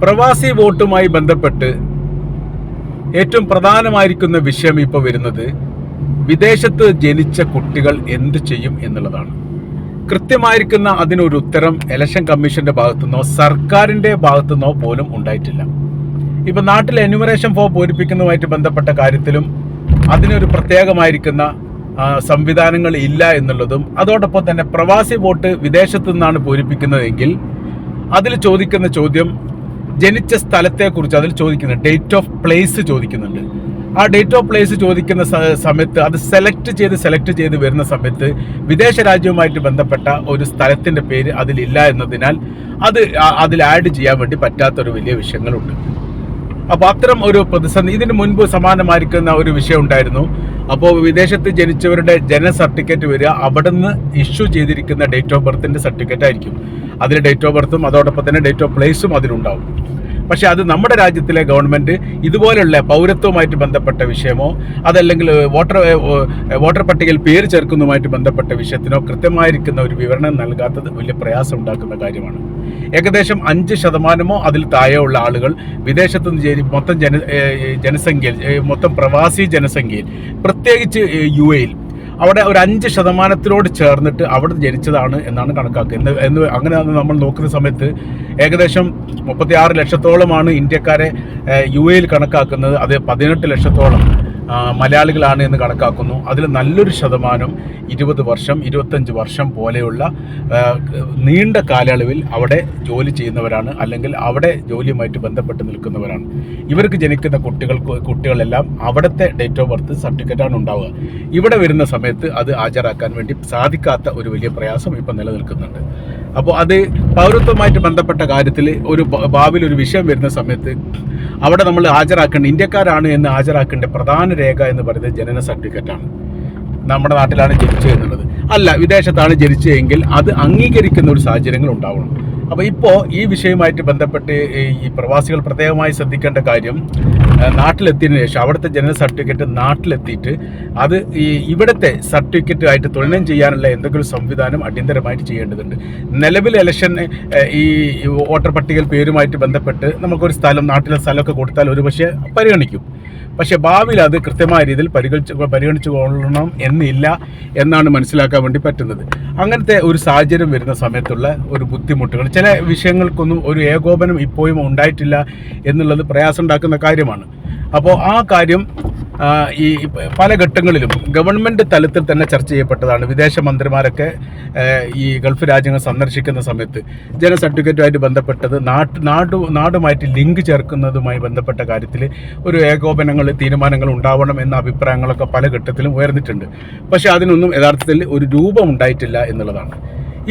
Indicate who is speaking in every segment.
Speaker 1: പ്രവാസി വോട്ടുമായി ബന്ധപ്പെട്ട് ഏറ്റവും പ്രധാനമായിരിക്കുന്ന വിഷയം ഇപ്പോൾ വരുന്നത് വിദേശത്ത് ജനിച്ച കുട്ടികൾ എന്ത് ചെയ്യും എന്നുള്ളതാണ്. കൃത്യമായിരിക്കുന്ന അതിനൊരു ഉത്തരം ഇലക്ഷൻ കമ്മീഷന്റെ ഭാഗത്തുനിന്നോ സർക്കാരിന്റെ ഭാഗത്തുനിന്നോ പോലും ഉണ്ടായിട്ടില്ല. ഇപ്പൊ നാട്ടിൽ എന്യൂമറേഷൻ ഫോം പൂരിപ്പിക്കുന്നതുമായിട്ട് ബന്ധപ്പെട്ട കാര്യത്തിലും അതിനൊരു പ്രത്യേകമായിരിക്കുന്ന സംവിധാനങ്ങൾ ഇല്ല എന്നുള്ളതും അതോടൊപ്പം തന്നെ പ്രവാസി വോട്ട് വിദേശത്തു നിന്നാണ് പൂരിപ്പിക്കുന്നതെങ്കിൽ അതിൽ ചോദിക്കുന്ന ചോദ്യം ജനിച്ച സ്ഥലത്തെക്കുറിച്ച് അതിൽ ചോദിക്കുന്നുണ്ട് ഡേറ്റ് ഓഫ് പ്ലേസ് ചോദിക്കുന്നുണ്ട്. ആ ഡേറ്റ് ഓഫ് പ്ലേസ് ചോദിക്കുന്ന സമയത്ത് അത് സെലക്ട് ചെയ്ത് സെലക്ട് ചെയ്ത് വരുന്ന സമയത്ത് വിദേശ രാജ്യവുമായിട്ട് ബന്ധപ്പെട്ട ഒരു സ്ഥലത്തിന്റെ പേര് അതിലില്ല എന്നതിനാൽ അത് അതിൽ ആഡ് ചെയ്യാൻ വേണ്ടി പറ്റാത്തൊരു വലിയ വിഷയങ്ങളുണ്ട്. അപ്പോൾ അത്തരം ഒരു പ്രതിസന്ധി ഇതിന് മുൻപ് സമാനമായിരിക്കുന്ന ഒരു വിഷയം ഉണ്ടായിരുന്നു. അപ്പോൾ വിദേശത്ത് ജനിച്ചവരുടെ ജനന സർട്ടിഫിക്കറ്റ് വരിക അവിടെ നിന്ന് ഇഷ്യൂ ചെയ്തിരിക്കുന്ന ഡേറ്റ് ഓഫ് ബർത്തിന്റെ സർട്ടിഫിക്കറ്റ് ആയിരിക്കും. അതിൽ ഡേറ്റ് ഓഫ് ബർത്തും അതോടൊപ്പം തന്നെ ഡേറ്റ് ഓഫ് പ്ലേസും അതിലുണ്ടാവും. പക്ഷെ അത് നമ്മുടെ രാജ്യത്തിലെ ഗവൺമെന്റ് ഇതുപോലെയുള്ള പൗരത്വവുമായിട്ട് ബന്ധപ്പെട്ട വിഷയമോ അതല്ലെങ്കിൽ വോട്ടർ വോട്ടർ പട്ടികയിൽ പേര് ചേർക്കുന്നതുമായിട്ട് ബന്ധപ്പെട്ട വിഷയത്തിനോ കൃത്യമായിരിക്കുന്ന ഒരു വിവരണം നൽകാത്തത് വലിയ പ്രയാസം ഉണ്ടാക്കുന്ന കാര്യമാണ്. ഏകദേശം അഞ്ച് ശതമാനമോ അതിൽ താഴെയുള്ള ആളുകൾ വിദേശത്ത് നിന്ന് മൊത്തം ജന ജനസംഖ്യയിൽ മൊത്തം പ്രവാസി ജനസംഖ്യയിൽ പ്രത്യേകിച്ച് യു എയിൽ അവിടെ ഒരു അഞ്ച് ശതമാനത്തിനോട് ചേർന്നിട്ട് അവിടെ ജനിച്ചതാണ് എന്നാണ് കണക്കാക്കുന്നത് എന്ന് എന്ന് അങ്ങനെ നമ്മൾ നോക്കുന്ന സമയത്ത് ഏകദേശം മുപ്പത്തിയാറ് ലക്ഷത്തോളമാണ് ഇന്ത്യക്കാരെ യു എയിൽ കണക്കാക്കുന്നത്. അത് പതിനെട്ട് ലക്ഷത്തോളം. മലയാളികളാണ് എന്ന് കണക്കാക്കുന്നു. അതിൽ നല്ലൊരു ശതമാനം ഇരുപത് വർഷം ഇരുപത്തഞ്ച് വർഷം പോലെയുള്ള നീണ്ട കാലയളവിൽ അവിടെ ജോലി ചെയ്യുന്നവരാണ് അല്ലെങ്കിൽ അവിടെ ജോലിയുമായിട്ട് ബന്ധപ്പെട്ട് നിൽക്കുന്നവരാണ്. ഇവർക്ക് ജനിക്കുന്ന കുട്ടികൾ കുട്ടികളെല്ലാം അവിടുത്തെ ഡേറ്റ് ഓഫ് ബർത്ത് സർട്ടിഫിക്കറ്റാണ് ഉണ്ടാവുക. ഇവിടെ വരുന്ന സമയത്ത് അത് ഹാജരാക്കാൻ വേണ്ടി സാധിക്കാത്ത ഒരു വലിയ പ്രയാസം ഇപ്പം നിലനിൽക്കുന്നുണ്ട്. അപ്പോൾ അത് പൗരത്വമായിട്ട് ബന്ധപ്പെട്ട കാര്യത്തിൽ ഒരു ഭാവിയിൽ ഒരു വിഷയം വരുന്ന സമയത്ത് അവിടെ നമ്മൾ ഹാജരാക്കേണ്ട ഇന്ത്യക്കാരാണ് എന്ന് ഹാജരാക്കേണ്ട പ്രധാന രേഖ എന്ന് പറയുന്നത് ജനന സർട്ടിഫിക്കറ്റാണ് നമ്മുടെ നാട്ടിലാണ് ജനിച്ചത് എന്നുള്ളത്. അല്ല വിദേശത്താണ് ജനിച്ചതെങ്കിൽ അത് അംഗീകരിക്കുന്ന ഒരു സാഹചര്യങ്ങൾ ഉണ്ടാവണം. അപ്പോൾ ഇപ്പോ ഈ വിഷയവുമായിട്ട് ബന്ധപ്പെട്ട് ഈ- പ്രവാസികൾ പ്രത്യേകമായി ശ്രദ്ധിക്കേണ്ട കാര്യം നാട്ടിലെത്തിയതിനു ശേഷം അവിടുത്തെ ജനന സർട്ടിഫിക്കറ്റ് നാട്ടിലെത്തിയിട്ട് അത് ഈ ഇവിടുത്തെ സർട്ടിഫിക്കറ്റ് ആയിട്ട് തുലനം ചെയ്യാനുള്ള എന്തെങ്കിലും സംവിധാനം അടിയന്തരമായിട്ട് ചെയ്യേണ്ടതുണ്ട്. നിലവിൽ ഇലക്ഷൻ ഈ വോട്ടർ പട്ടികയിൽ പേരുമായിട്ട് ബന്ധപ്പെട്ട് നമുക്കൊരു സ്ഥലം നാട്ടിലെ സ്ഥലമൊക്കെ കൊടുത്താൽ ഒരു പക്ഷേ പരിഗണിക്കും. പക്ഷേ ഭാവിയിൽ അത് കൃത്യമായ രീതിയിൽ പരിഗണിച്ച് പരിഗണിച്ചു കൊള്ളണം എന്നില്ല എന്നാണ് മനസ്സിലാക്കാൻ വേണ്ടി പറ്റുന്നത്. അങ്ങനത്തെ ഒരു സാഹചര്യം വരുന്ന സമയത്തുള്ള ഒരു ബുദ്ധിമുട്ടുകൾ ചില വിഷയങ്ങൾക്കൊന്നും ഒരു ഏകോപനം ഇപ്പോഴും ഉണ്ടായിട്ടില്ല എന്നുള്ളത് പ്രയാസം ഉണ്ടാക്കുന്ന കാര്യമാണ്. അപ്പോൾ ആ കാര്യം ഈ പല ഘട്ടങ്ങളിലും ഗവൺമെന്റ് തലത്തിൽ തന്നെ ചർച്ച ചെയ്യപ്പെട്ടതാണ്. വിദേശ മന്ത്രിമാരൊക്കെ ഈ ഗൾഫ് രാജ്യങ്ങൾ സന്ദർശിക്കുന്ന സമയത്ത് ജന സർട്ടിഫിക്കറ്റുമായിട്ട് ബന്ധപ്പെട്ടത് നാട്ട് നാടു നാടുമായിട്ട് ലിങ്ക് ചേർക്കുന്നതുമായി ബന്ധപ്പെട്ട കാര്യത്തിൽ ഒരു ഏകോപനങ്ങൾ തീരുമാനങ്ങൾ ഉണ്ടാവണം എന്ന അഭിപ്രായങ്ങളൊക്കെ പല ഘട്ടത്തിലും ഉയർന്നിട്ടുണ്ട്. പക്ഷേ അതിനൊന്നും യഥാർത്ഥത്തിൽ ഒരു രൂപം ഉണ്ടായിട്ടില്ല എന്നുള്ളതാണ്.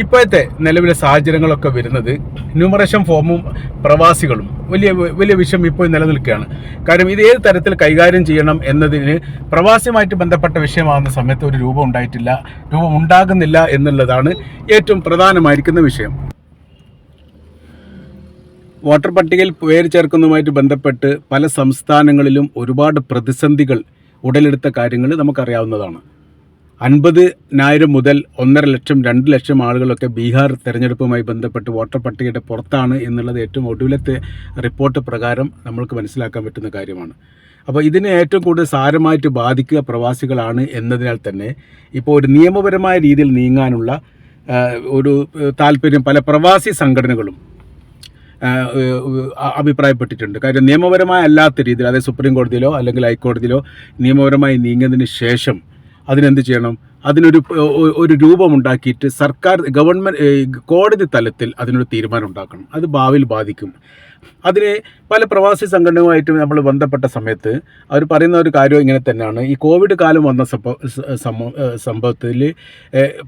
Speaker 1: ഇപ്പോഴത്തെ നിലവിലെ സാഹചര്യങ്ങളൊക്കെ വരുന്നത് ന്യൂമറേഷൻ ഫോമും പ്രവാസികളും വലിയ വലിയ വിഷയം ഇപ്പോൾ നിലനിൽക്കുകയാണ്. കാര്യം ഇത് ഏത് തരത്തിൽ കൈകാര്യം ചെയ്യണം എന്നതിന് പ്രവാസിയുമായിട്ട് ബന്ധപ്പെട്ട വിഷയമാകുന്ന സമയത്ത് ഒരു രൂപം ഉണ്ടായിട്ടില്ല രൂപം ഉണ്ടാകുന്നില്ല എന്നുള്ളതാണ് ഏറ്റവും പ്രധാനമായിരിക്കുന്ന വിഷയം. വോട്ടർ പട്ടികയിൽ പേര് ചേർക്കുന്നതുമായിട്ട് ബന്ധപ്പെട്ട് പല സംസ്ഥാനങ്ങളിലും ഒരുപാട് പ്രതിസന്ധികൾ ഉടലെടുത്ത കാര്യങ്ങൾ നമുക്കറിയാവുന്നതാണ്. അൻപതിനായിരം മുതൽ ഒന്നര ലക്ഷം രണ്ട് ലക്ഷം ആളുകളൊക്കെ ബീഹാർ തെരഞ്ഞെടുപ്പുമായി ബന്ധപ്പെട്ട് വോട്ടർ പട്ടികയുടെ പുറത്താണ് എന്നുള്ളത് ഏറ്റവും ഒടുവിലത്തെ റിപ്പോർട്ട് പ്രകാരം നമ്മൾക്ക് മനസ്സിലാക്കാൻ പറ്റുന്ന കാര്യമാണ്. അപ്പോൾ ഇതിനെ ഏറ്റവും കൂടുതൽ സാരമായിട്ട് ബാധിക്കുക പ്രവാസികളാണ് എന്നതിനാൽ തന്നെ ഇപ്പോൾ ഒരു നിയമപരമായ രീതിയിൽ നീങ്ങാനുള്ള ഒരു താല്പര്യം പല പ്രവാസി സംഘടനകളും അഭിപ്രായപ്പെട്ടിട്ടുണ്ട്. കാര്യം നിയമപരമായ അല്ലാത്ത രീതിയിൽ അതായത് സുപ്രീം കോടതിയിലോ അല്ലെങ്കിൽ ഹൈക്കോടതിയിലോ നിയമപരമായി നീങ്ങിയതിന് ശേഷം അതിനെന്ത് ചെയ്യണം? അതിനൊരു ഒരു രൂപമുണ്ടാക്കിയിട്ട് സർക്കാർ ഗവൺമെന്റ് കോടതി തലത്തിൽ അതിനൊരു തീരുമാനം ഉണ്ടാക്കണം. അത് ഭാവിയിൽ ബാധിക്കും. അതിന് പല പ്രവാസി സംഘടനയുമായിട്ടും നമ്മൾ ബന്ധപ്പെട്ട സമയത്ത് അവർ പറയുന്ന ഒരു കാര്യം ഇങ്ങനെ തന്നെയാണ്. ഈ കോവിഡ് കാലം വന്ന സംഭവ സംഭവ സംഭവത്തിൽ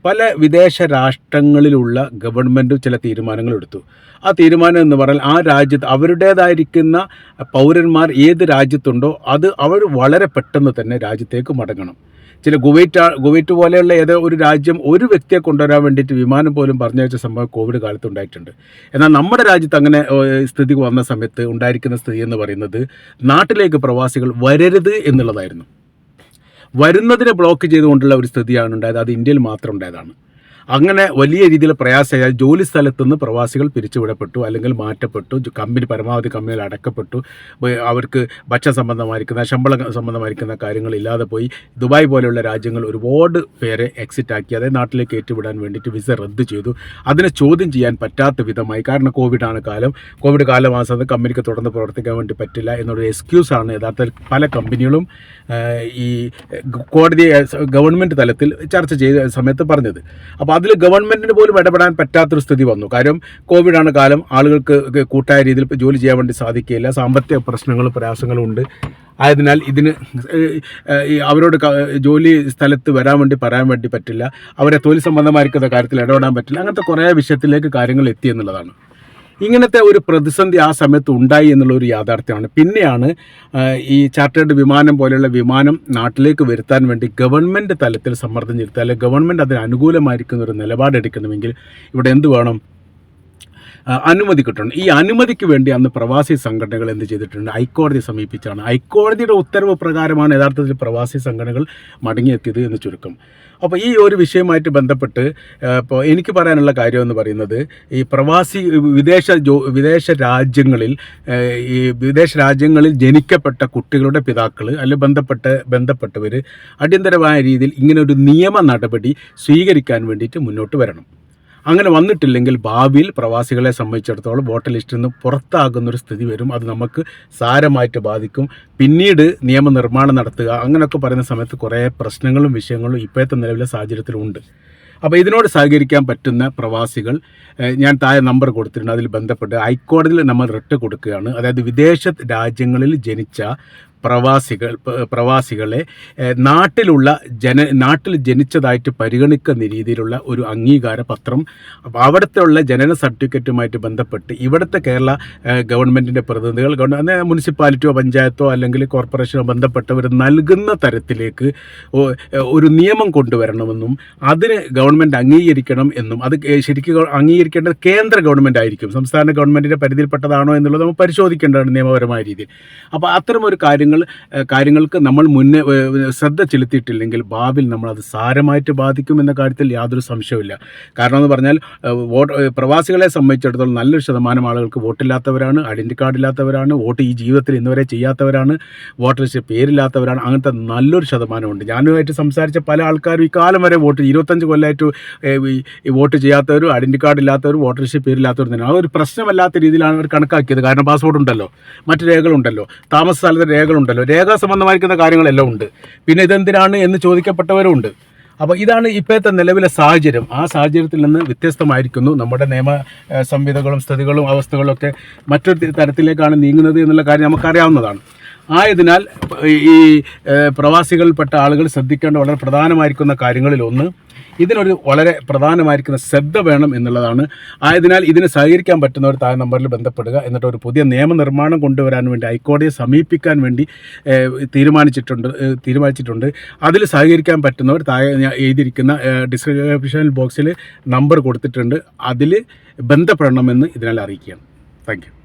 Speaker 1: പല വിദേശ രാഷ്ട്രങ്ങളിലുള്ള ഗവൺമെന്റ് ചില തീരുമാനങ്ങൾ എടുത്തു. ആ തീരുമാനം എന്ന് പറഞ്ഞാൽ ആ രാജ്യത്ത് അവരുടേതായിരിക്കുന്ന പൗരന്മാർ ഏത് രാജ്യത്തുണ്ടോ അത് അവർ വളരെ പെട്ടെന്ന് തന്നെ രാജ്യത്തേക്ക് മടങ്ങണം. ചില ഗുവൈറ്റ് കുവൈറ്റ് പോലെയുള്ള ഏതോ ഒരു രാജ്യം ഒരു വ്യക്തിയെ കൊണ്ടുവരാൻ വേണ്ടിയിട്ട് വിമാനം പോലും പറഞ്ഞയച്ച സംഭവം കോവിഡ് കാലത്ത് ഉണ്ടായിട്ടുണ്ട് എന്നാൽ നമ്മുടെ രാജ്യത്ത് അങ്ങനെ സ്ഥിതി വന്ന സമയത്ത് ഉണ്ടായിരിക്കുന്ന സ്ഥിതി എന്ന് പറയുന്നത് നാട്ടിലേക്ക് പ്രവാസികൾ വരരുത് എന്നുള്ളതായിരുന്നു. വരുന്നതിനെ ബ്ലോക്ക് ചെയ്തുകൊണ്ടുള്ള ഒരു സ്ഥിതിയാണ് ഉണ്ടായത്. അത് ഇന്ത്യയിൽ മാത്രം ഉണ്ടായതാണ്. അങ്ങനെ വലിയ രീതിയിൽ പ്രയാസമായി ജോലി സ്ഥലത്ത് നിന്ന് പ്രവാസികൾ പിരിച്ചുവിടപ്പെട്ടു അല്ലെങ്കിൽ മാറ്റപ്പെട്ടു കമ്പനി പരമാവധി കമ്പനിയിൽ അടക്കപ്പെട്ടു അവർക്ക് ഭക്ഷണ സംബന്ധമായിരിക്കുന്ന ശമ്പള സംബന്ധമായിരിക്കുന്ന കാര്യങ്ങൾ ഇല്ലാതെ പോയി. ദുബായ് പോലെയുള്ള രാജ്യങ്ങൾ ഒരുപാട് പേരെ എക്സിറ്റ് ആക്കി അതായത് നാട്ടിലേക്ക് ഏറ്റുവിടാൻ വേണ്ടിയിട്ട് വിസ റദ്ദ് ചെയ്തു. അതിനെ ചോദ്യം ചെയ്യാൻ പറ്റാത്ത വിധമായി. കാരണം കോവിഡാണ് കാലം. കോവിഡ് കാലമാസം കമ്പനിക്ക് തുടർന്ന് പ്രവർത്തിക്കാൻ വേണ്ടി പറ്റില്ല എന്നൊരു എക്സ്ക്യൂസാണ് യഥാർത്ഥത്തിൽ പല കമ്പനികളും ഈ കോടതി ഗവൺമെന്റ് തലത്തിൽ ചർച്ച ചെയ്ത സമയത്ത് പറഞ്ഞത്. അപ്പോൾ അതിൽ ഗവൺമെന്റിന് പോലും ഇടപെടാൻ പറ്റാത്തൊരു സ്ഥിതി വന്നു. കാര്യം കോവിഡാണ് കാലം. ആളുകൾക്ക് കൂട്ടായ രീതിയിൽ ജോലി ചെയ്യാൻ വേണ്ടി സാധിക്കുകയില്ല. സാമ്പത്തിക പ്രശ്നങ്ങളും പ്രയാസങ്ങളും ഉണ്ട്. ആയതിനാൽ ഇതിന് അവരോട് ജോലി സ്ഥലത്ത് വരാൻ വേണ്ടി പറയാൻ വേണ്ടി പറ്റില്ല. അവരെ തൊഴിൽ സംബന്ധമായിരിക്കുന്ന കാര്യത്തിൽ ഇടപെടാൻ പറ്റില്ല. അങ്ങനത്തെ കുറേ വിഷയത്തിലേക്ക് കാര്യങ്ങൾ എത്തി എന്നുള്ളതാണ്. ഇങ്ങനത്തെ ഒരു പ്രതിസന്ധി ആ സമയത്ത് ഉണ്ടായി എന്നുള്ള ഒരു യാഥാർത്ഥ്യമാണ്. പിന്നെയാണ് ഈ ചാർട്ടേഡ് വിമാനം പോലെയുള്ള വിമാനം നാട്ടിലേക്ക് വരുത്താൻ വേണ്ടി ഗവൺമെന്റ് തലത്തിൽ സമ്മർദ്ദം ചെലുത്തുക അല്ലെങ്കിൽ ഗവൺമെന്റ് അതിന് അനുകൂലമായിരിക്കുന്ന ഒരു നിലപാടെടുക്കണമെങ്കിൽ ഇവിടെ എന്ത് വേണം? അനുമതി കിട്ടണം. ഈ അനുമതിക്ക് വേണ്ടി അന്ന് പ്രവാസി സംഘടനകൾ എന്ത് ചെയ്തിട്ടുണ്ട്? ഹൈക്കോടതി സമീപിച്ചാണ്. ഹൈക്കോടതിയുടെ ഉത്തരവ് പ്രകാരമാണ് യഥാർത്ഥത്തിൽ പ്രവാസി സംഘടനകൾ മടങ്ങിയെത്തിയത് എന്ന് ചുരുക്കം. അപ്പോൾ ഈ ഒരു വിഷയമായിട്ട് ബന്ധപ്പെട്ട് ഇപ്പോൾ എനിക്ക് പറയാനുള്ള കാര്യം എന്ന് പറയുന്നത് ഈ പ്രവാസി വിദേശ ജോ വിദേശ രാജ്യങ്ങളിൽ ഈ വിദേശ രാജ്യങ്ങളിൽ ജനിക്കപ്പെട്ട കുട്ടികളുടെ പിതാക്കൾ അല്ലെങ്കിൽ ബന്ധപ്പെട്ട ബന്ധപ്പെട്ടവർ അടിയന്തരമായ രീതിയിൽ ഇങ്ങനെ ഒരു നിയമ നടപടി സ്വീകരിക്കാൻ വേണ്ടിയിട്ട് മുന്നോട്ട് വരണം. അങ്ങനെ വന്നിട്ടില്ലെങ്കിൽ ഭാവിയിൽ പ്രവാസികളെ സംബന്ധിച്ചിടത്തോളം വോട്ടർ ലിസ്റ്റിൽ നിന്ന് പുറത്താകുന്ന ഒരു സ്ഥിതി വരും. അത് നമുക്ക് സാരമായിട്ട് ബാധിക്കും. പിന്നീട് നിയമനിർമ്മാണം നടത്തുക അങ്ങനെയൊക്കെ പറയുന്ന സമയത്ത് കുറേ പ്രശ്നങ്ങളും വിഷയങ്ങളും ഇപ്പോഴത്തെ നിലവിലെ സാഹചര്യത്തിലുണ്ട്. അപ്പോൾ ഇതിനോട് സഹകരിക്കാൻ പറ്റുന്ന പ്രവാസികൾ ഞാൻ താഴെ നമ്പർ കൊടുത്തിട്ടുണ്ട്. അതിൽ ബന്ധപ്പെട്ട് ഹൈക്കോടതിയിൽ നമ്മൾ റിട്ട് കൊടുക്കുകയാണ്. അതായത് വിദേശ രാജ്യങ്ങളിൽ ജനിച്ച പ്രവാസികൾ പ്രവാസികളെ നാട്ടിലുള്ള ജന നാട്ടിൽ ജനിച്ചതായിട്ട് പരിഗണിക്കുന്ന രീതിയിലുള്ള ഒരു അംഗീകാര പത്രം അവിടുത്തെ ഉള്ള ജനന സർട്ടിഫിക്കറ്റുമായിട്ട് ബന്ധപ്പെട്ട് ഇവിടുത്തെ കേരള ഗവൺമെന്റിന്റെ പ്രതിനിധികൾ ഗവൺമെന്റ് മുനിസിപ്പാലിറ്റിയോ പഞ്ചായത്തോ അല്ലെങ്കിൽ കോർപ്പറേഷനോ ബന്ധപ്പെട്ടവർ നൽകുന്ന തരത്തിലേക്ക് ഒരു നിയമം കൊണ്ടുവരണമെന്നും അതിന് ഗവൺമെന്റ് അംഗീകരിക്കണം എന്നും അത് ശരിക്കും അംഗീകരിക്കേണ്ടത് കേന്ദ്ര ഗവൺമെന്റ് ആയിരിക്കും. സംസ്ഥാന ഗവൺമെന്റിന്റെ പരിധിയിൽപ്പെട്ടതാണോ എന്നുള്ളത് നമ്മൾ പരിശോധിക്കേണ്ടതാണ് നിയമപരമായ രീതിയിൽ. അപ്പോൾ അത്തരമൊരു ഒരു കാര്യങ്ങൾ കാര്യങ്ങൾക്ക് നമ്മൾ മുന്നേ ശ്രദ്ധ ചെലുത്തിയിട്ടില്ലെങ്കിൽ ഭാവിയിൽ നമ്മളത് സാരമായിട്ട് ബാധിക്കും എന്ന കാര്യത്തിൽ യാതൊരു സംശയവുമില്ല. കാരണം എന്ന് പറഞ്ഞാൽ വോട്ട് പ്രവാസികളെ സംബന്ധിച്ചിടത്തോളം നല്ലൊരു ശതമാനം ആളുകൾക്ക് വോട്ടില്ലാത്തവരാണ് ഐഡന്റി കാർഡ് ഇല്ലാത്തവരാണ് വോട്ട് ഈ ജീവിതത്തിൽ ഇന്നുവരെ ചെയ്യാത്തവരാണ് വോട്ടർ ലിസ്റ്റ് പേരില്ലാത്തവരാണ് അങ്ങനത്തെ നല്ലൊരു ശതമാനമുണ്ട്. ഞാനുമായിട്ട് സംസാരിച്ച പല ആൾക്കാരും ഈ കാലം വരെ വോട്ട് ഇരുപത്തഞ്ച് കൊല്ലമായിട്ട് ഈ- വോട്ട് ചെയ്യാത്തവരും ഐഡന്റി കാർഡ് ഇല്ലാത്തവരും വോട്ടർഷിപ്പ് പേരില്ലാത്തവരും തന്നെ ഒരു പ്രശ്നമല്ലാത്ത രീതിയിലാണ് അവർ കണക്കാക്കിയത്. കാരണം പാസ്പോർട്ട് ഉണ്ടല്ലോ മറ്റ് രേഖകളുണ്ടല്ലോ താമസ സ്ഥലത്തെ രേഖകളുണ്ടല്ലോ. രേഖാ സംബന്ധമായിരിക്കുന്ന കാര്യങ്ങളെല്ലാം ഉണ്ട്. പിന്നെ ഇതെന്തിനാണ് എന്ന് ചോദിക്കപ്പെട്ടവരും ഉണ്ട്. അപ്പോൾ ഇതാണ് ഇപ്പോഴത്തെ നിലവിലെ സാഹചര്യം. ആ സാഹചര്യത്തിൽ നിന്ന് വ്യത്യസ്തമായിരിക്കുന്നു. നമ്മുടെ നിയമ സംഹിതകളും സ്ഥിതികളും അവസ്ഥകളും ഒക്കെ മറ്റൊരു തരത്തിലേക്കാണ് നീങ്ങുന്നത് എന്നുള്ള കാര്യം നമുക്കറിയാവുന്നതാണ്. ആയതിനാൽ ഈ പ്രവാസികളിൽപ്പെട്ട ആളുകൾ ശ്രദ്ധിക്കേണ്ട വളരെ പ്രധാനമായിരിക്കുന്ന കാര്യങ്ങളിലൊന്ന് ഇതിനൊരു വളരെ പ്രധാനമായിരിക്കുന്ന ശ്രദ്ധ വേണം എന്നുള്ളതാണ്. ആയതിനാൽ ഇതിന് സഹകരിക്കാൻ പറ്റുന്നവർ താഴെ നമ്പറിൽ ബന്ധപ്പെടുക എന്നിട്ട് ഒരു പുതിയ നിയമനിർമ്മാണം കൊണ്ടുവരാൻ വേണ്ടി ഹൈക്കോടതിയെ സമീപിക്കാൻ വേണ്ടി തീരുമാനിച്ചിട്ടുണ്ട് തീരുമാനിച്ചിട്ടുണ്ട്. അതിൽ സഹകരിക്കാൻ പറ്റുന്നവർ താഴെ എഴുതിയിരിക്കുന്ന ഡിസ്ക്രിപ്ഷൻ ബോക്സിൽ നമ്പർ കൊടുത്തിട്ടുണ്ട്. അതിൽ ബന്ധപ്പെടണമെന്ന് ഇതിനാൽ അറിയിക്കുകയാണ്. താങ്ക്